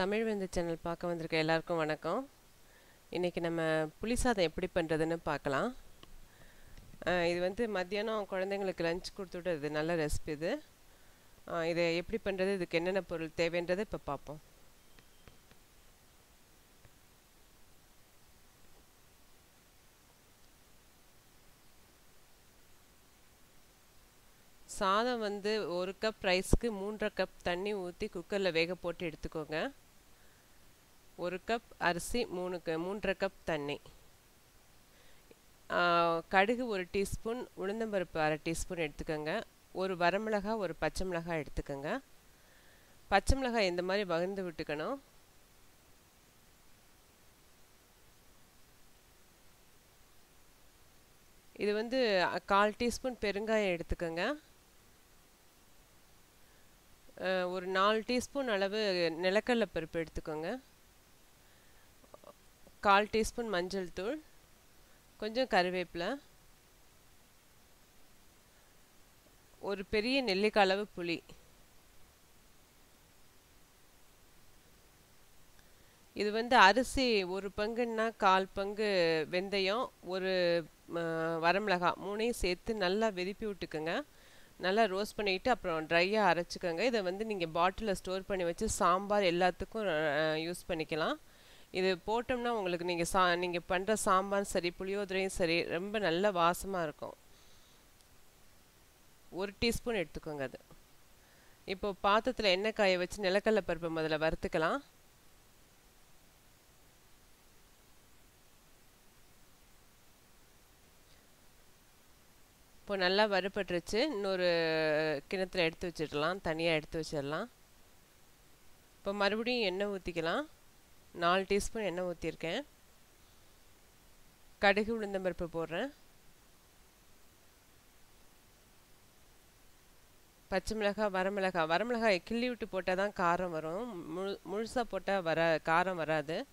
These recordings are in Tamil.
தமிழ் வெந்த சேனல் பார்க்க வந்திருக்க எல்லாருக்கும் வணக்கம். இன்றைக்கி நம்ம புளி சாதம் எப்படி பண்ணுறதுன்னு பார்க்கலாம். அஹ் இது வந்து மத்தியானம் குழந்தைங்களுக்கு லஞ்ச் கொடுத்துட்டு இது நல்ல ரெசிபி இது. இதை எப்படி பண்ணுறது இதுக்கு என்னென்ன பொருள் தேவைன்றதை இப்போ பார்ப்போம். சாதம் வந்து ஒரு கப் ரைஸ்க்கு மூன்றரை கப் தண்ணி ஊற்றி குக்கரில் வேக போட்டு எடுத்துக்கோங்க. ஒரு கப் அரிசி மூணு க மூன்றரை கப் தண்ணி. கடுகு ஒரு டீஸ்பூன் உளுந்தம்பருப்பு அரை டீஸ்பூன் எடுத்துக்கோங்க. ஒரு வரமிளகா ஒரு பச்சை மிளகாய் எடுத்துக்கோங்க. பச்சை மிளகாய் இந்த மாதிரி வகுந்து விட்டுக்கணும். இது வந்து கால் டீஸ்பூன் பெருங்காயம் எடுத்துக்கோங்க. ஒரு நாலு டீஸ்பூன் அளவு நிலக்கடலை பருப்பு எடுத்துக்கோங்க. கால் டீஸ்பூன் மஞ்சள் தூள் கொஞ்சம் கருவேப்பிலை ஒரு பெரிய நெல்லிக்காய் அளவு புளி. இது வந்து அரிசி ஒரு பங்குன்னா கால் பங்கு வெந்தயம் ஒரு வரமிளகா மூணையும் சேர்த்து நல்லா வெதுப்பி விட்டுக்குங்க. நல்லா ரோஸ்ட் பண்ணிவிட்டு அப்புறம் ட்ரையாக அரைச்சிக்கோங்க. இதை வந்து நீங்கள் பாட்டிலில் ஸ்டோர் பண்ணி வச்சு சாம்பார் எல்லாத்துக்கும் யூஸ் பண்ணிக்கலாம். இது போட்டோம்னா உங்களுக்கு நீங்கள் சா நீங்கள் பண்ணுற சாம்பார் சரி புளியோதரையும் சரி ரொம்ப நல்ல வாசமாக இருக்கும். ஒரு டீஸ்பூன் எடுத்துக்கோங்க அது. இப்போ பாத்திரத்தில் எண்ணெய் காய வச்சு நிலக்கடலை பருப்பு முதல்ல வறுத்துக்கலாம். இப்போ நல்லா வறுபட்டுருச்சு. இன்னொரு கிணத்துல எடுத்து வச்சிடலாம். தனியாக எடுத்து வச்சிடலாம். இப்போ மறுபடியும் எண்ணெய் ஊற்றிக்கலாம் நாலு டீஸ்பூன் எண்ணெய் ஊற்றிருக்கேன் கடுகு உளுந்தம்பருப்பு போடுறேன். பச்சை மிளகாய் வரமிளகாய் வரமிளகாய் கிள்ளி விட்டு போட்டால் தான் காரம் வரும். முழு முழுசாக போட்டால் வர காரம் வராது.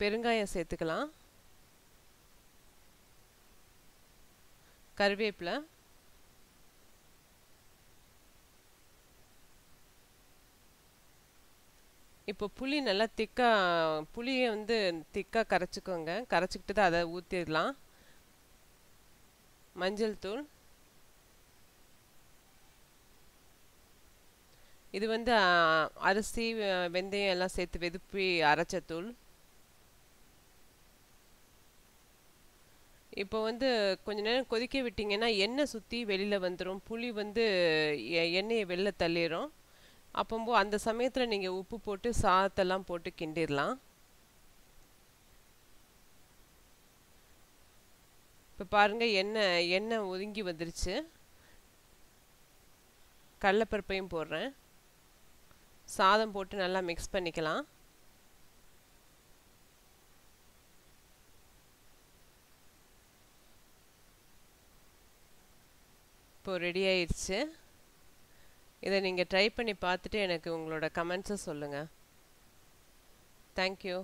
பெருங்காயம் சேர்த்துக்கலாம். கருவேப்பிலை. இப்போ புளி நல்லா திக்காக புளியை வந்து திக்காக கரைச்சிக்கோங்க. கரைச்சிக்கிட்டு தான் அதை ஊற்றிடலாம் மஞ்சள் தூள். இது வந்து அரிசி வெந்தயம் எல்லாம் சேர்த்து வெதுப்பி அரைச்ச தூள். இப்போ வந்து கொஞ்ச நேரம் கொதிக்க விட்டிங்கன்னா எண்ணெய் சுற்றி வெளியில் வந்துடும் புளி வந்து எண்ணெயை வெளில தள்ளிடும் அப்போ அந்த சமயத்தில் நீங்கள் உப்பு போட்டு சாதத்தெல்லாம் போட்டு கிண்டிடலாம் இப்போ பாருங்கள் எண்ணெய் எண்ணெய் ஒதுங்கி வந்துருச்சு. கடலப்பருப்பையும் போடுறேன். சாதம் போட்டு நல்லா மிக்ஸ் பண்ணிக்கலாம். இப்போ ரெடி ஆயிடுச்சு இதை நீங்கள் ட்ரை பண்ணி பார்த்துட்டு எனக்கு உங்களோட கமெண்ட்ஸை சொல்லுங்கள் தேங்க்யூ